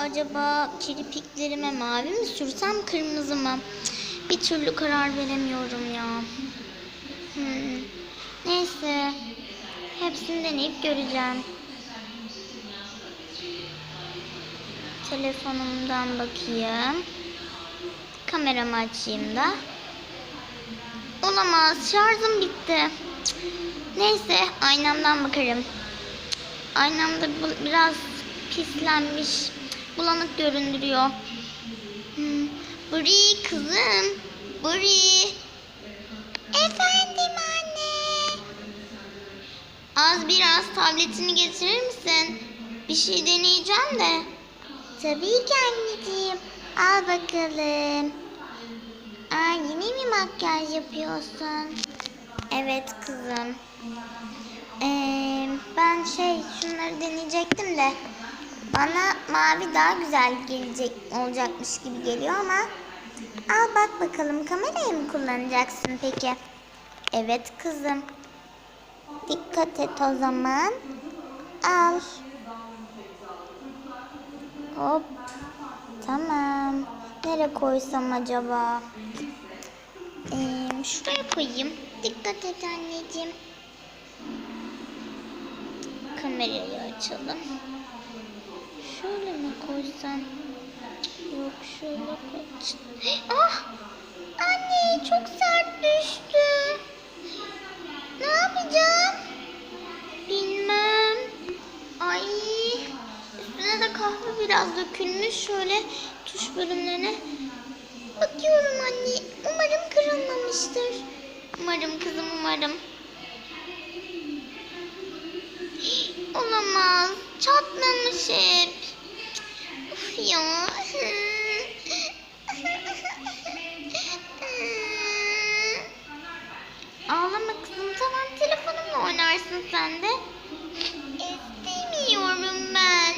Acaba kirpiklerime mavi mi sürsem kırmızı mı? Bir türlü karar veremiyorum ya. Hmm. Neyse. Hepsini deneyip göreceğim. Telefonumdan bakayım. Kameramı açayım da. Olamaz. Şarjım bitti. Neyse aynamdan bakarım. Aynamda biraz pislenmiş. Bulanık göründürüyor. Hmm. Buri kızım. Buri. Efendim anne. Az biraz tabletini getirir misin? Bir şey deneyeceğim de. Tabii ki anneciğim. Al bakalım. Aa, yine mi makyaj yapıyorsun? Evet kızım. Ee, ben şey şunları deneyecektim de bana mavi daha güzel gelecek olacakmış gibi geliyor ama al bak bakalım kamerayı mı kullanacaksın peki? Evet kızım. Dikkat et o zaman. Al. Hop. Tamam. Nereye koysam acaba? Ee, şuraya koyayım. Dikkat et anneciğim. Kamerayı açalım. Şöyle mi koysam? Yok şöyle koy. Ah! Anne çok sert düştü. Ne yapacağım? Bilmem. Ay. Üstüne de kahve biraz dökülmüş. Şöyle tuş bölümlerine bakıyorum anne. Umarım kırılmamıştır. Umarım kızım umarım. Olamaz. Çatlamış hep. Ya. Ağlama kızım tamam telefonumla oynarsın sen de. İstemiyorum ben.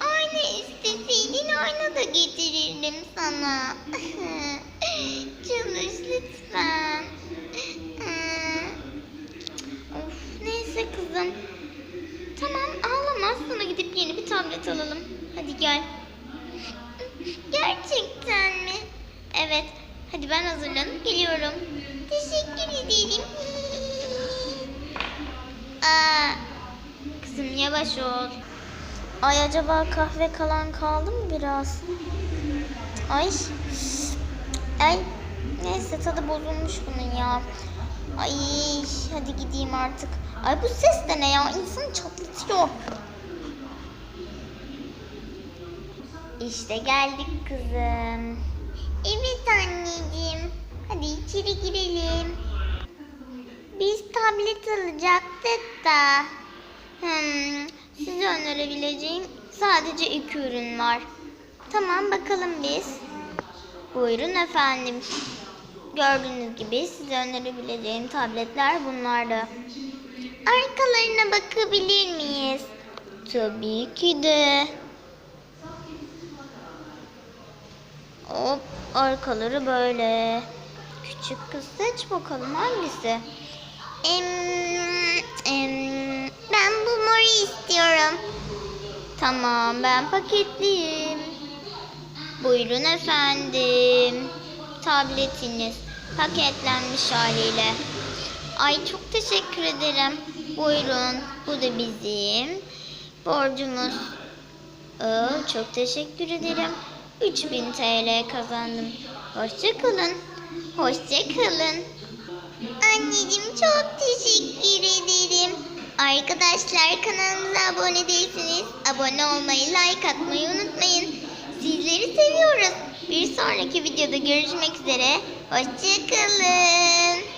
Ayna isteseydin ayna da getirirdim sana. Çalış lütfen. of neyse kızım. Tamam ağlama sana gidip yeni bir tablet alalım. Hadi gel. Gerçekten mi? Evet. Hadi ben hazırlanıp geliyorum. Teşekkür ederim. Aa, kızım yavaş ol. Ay acaba kahve kalan kaldı mı biraz? Ay. Ay. Neyse tadı bozulmuş bunun ya. Ay hadi gideyim artık. Ay bu ses de ne ya? İnsanı çatlatıyor. İşte geldik kızım. Evet anneciğim. Hadi içeri girelim. Biz tablet alacaktık da. Hmm, size önerebileceğim sadece iki ürün var. Tamam bakalım biz. Buyurun efendim. Gördüğünüz gibi size önerebileceğim tabletler bunlardı. Arkalarına bakabilir miyiz? Tabii ki de. Hop arkaları böyle. Küçük kız seç bakalım hangisi? Em, em, ben bu moru istiyorum. Tamam ben paketliyim. Buyurun efendim. Tabletiniz paketlenmiş haliyle. Ay çok teşekkür ederim. Buyurun. Bu da bizim borcumuz. Oo, çok teşekkür ederim. 3000 TL kazandım. Hoşça kalın. Hoşça kalın. Anneciğim çok teşekkür ederim. Arkadaşlar kanalımıza abone değilsiniz. Abone olmayı, like atmayı unutmayın. Sizleri seviyoruz. Bir sonraki videoda görüşmek üzere. Hoşça kalın.